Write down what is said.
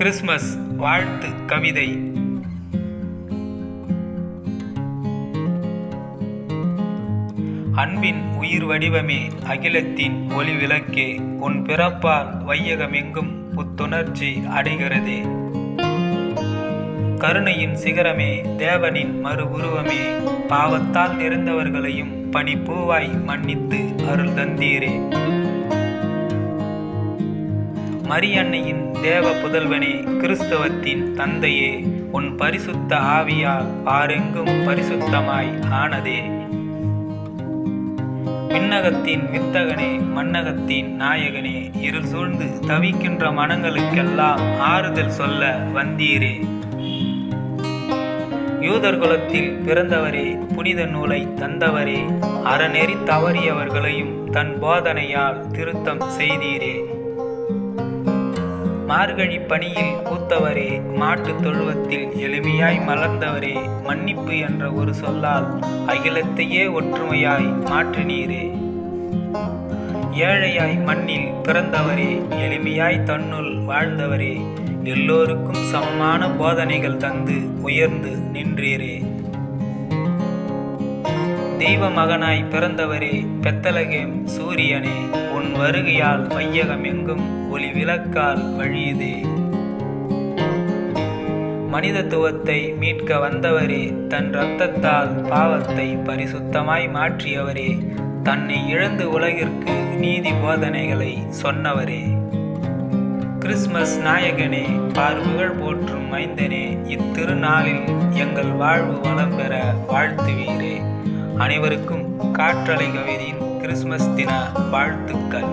Christmas வாழ்த்து கவிதை. அன்பின் உயிர் வடிவமே அகிலத்தின் ஒளி விளக்கே உன் பிறப்பால் வையகமெங்கும் புத்துணர்ச்சி அடைகிறதே. கருணையின் சிகரமே தேவனின் மறு உருவமே பாவத்தால் நிறைந்தவர்களையும் பனிப்பூவாய் மன்னித்து அருள் தந்தீரே. மரியன்னையின் தேவ புதல்வனே கிறிஸ்தவத்தின் தந்தையே உன் பரிசுத்த ஆவியால் ஆரெங்கும் பரிசுத்தமாய் ஆனதே. விண்ணகத்தின் வித்தகனே மன்னகத்தின் நாயகனே இருள் சூழ்ந்து தவிக்கின்ற மனங்களுக்கெல்லாம் ஆறுதல் சொல்ல வந்தீரே. யூதர்குலத்தில் பிறந்தவரே புனித நூலை தந்தவரே அறநெறி தவறியவர்களையும் தன் போதனையால் திருத்தம் செய்தீரே. மார்கழி பணியில் பூத்தவரே மாட்டுத் தொழுவத்தில் எளிமையாய் மலர்ந்தவரே மன்னிப்பு என்ற ஒரு சொல்லால் அகிலத்தையே ஒற்றுமையாய் மாற்றினீரே. ஏழையாய் மண்ணில் பிறந்தவரே எளிமையாய் தன்னுள் வாழ்ந்தவரே எல்லோருக்கும் சமமான போதனைகள் தந்து உயர்ந்து நின்றீரே. தெய்வ மகனாய் பிறந்தவரே பெத்தலகேம் சூரியனே வருகையால் வையகம் எங்கும் ஒளி விளக்கால் வழியுதே. மனிதத்துவத்தை மீட்க வந்தவரே தன் இரத்தத்தால் பாவத்தை பரிசுத்தமாய் மாற்றியவரே தன்னை இழந்து உலகிற்கு நீதி போதனைகளை சொன்னவரே. கிறிஸ்மஸ் நாயகனே பார்வுகள் போற்றும் மைந்தனே இத்திருநாளில் எங்கள் வாழ்வு வளம் பெற வாழ்த்துவீரே. அனைவருக்கும் காற்றலை கவிதையின் கிறிஸ்மஸ் தின வாழ்த்துக்கள்.